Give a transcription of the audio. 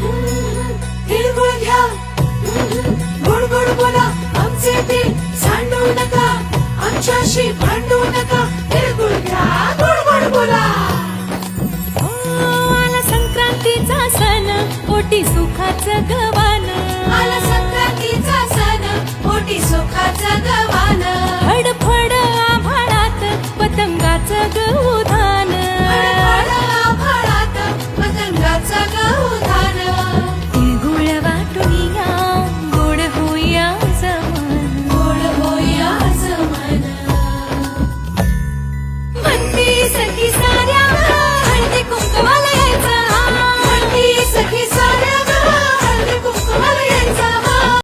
हिरगुळ घ्या. गुड बोला. आमचे ते सांडू नका. आमच्याशी भांडू नका. हिरगुळ घ्या. गुड बोला. संक्रांतीचा सण ओटी सुखाचं गवान आला संक्रांतीचा सण ओटी सुखाचं गवान फडफड आभाळात पतंगाचं गवत